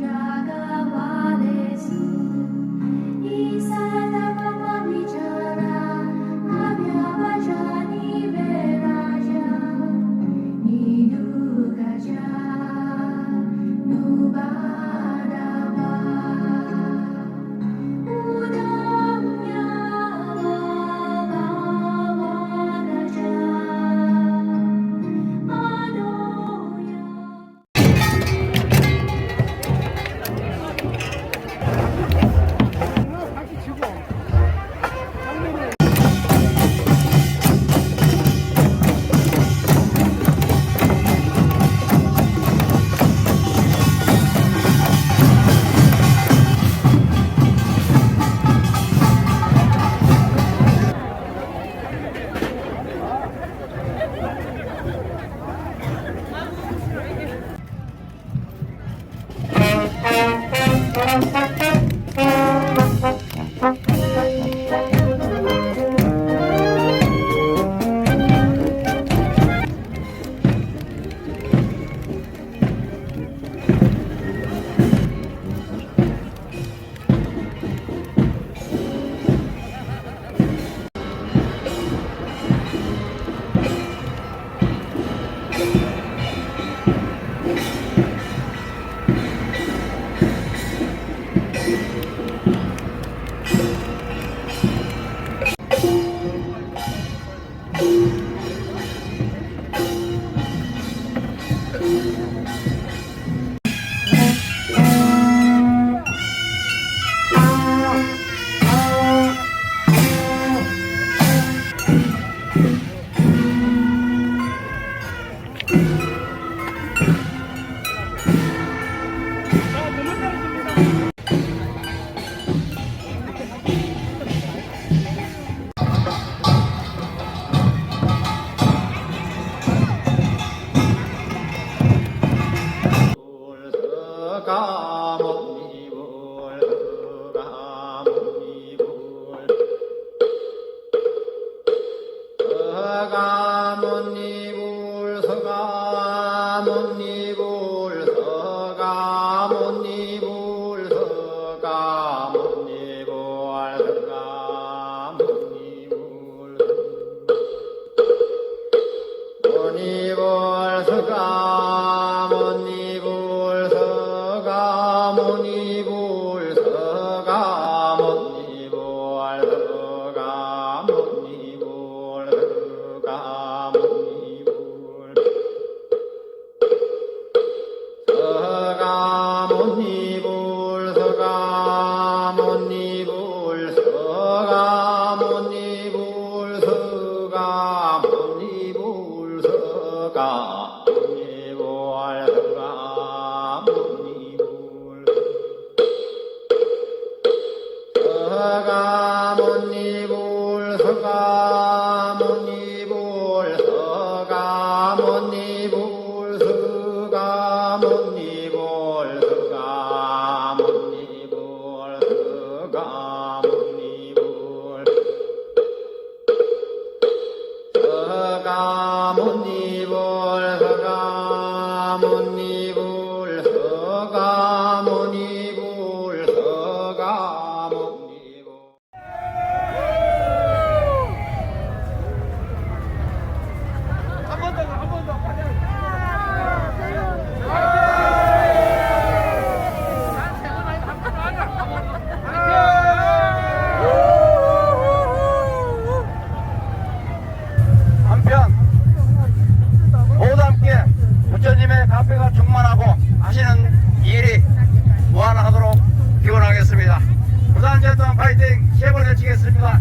십자가와 내수 이 사랑 서가모니불 서가모니불 서가모니불 서가모니불 서가모니불 모니불 서가모니불 서가모니불 God. பேசுறீங்களா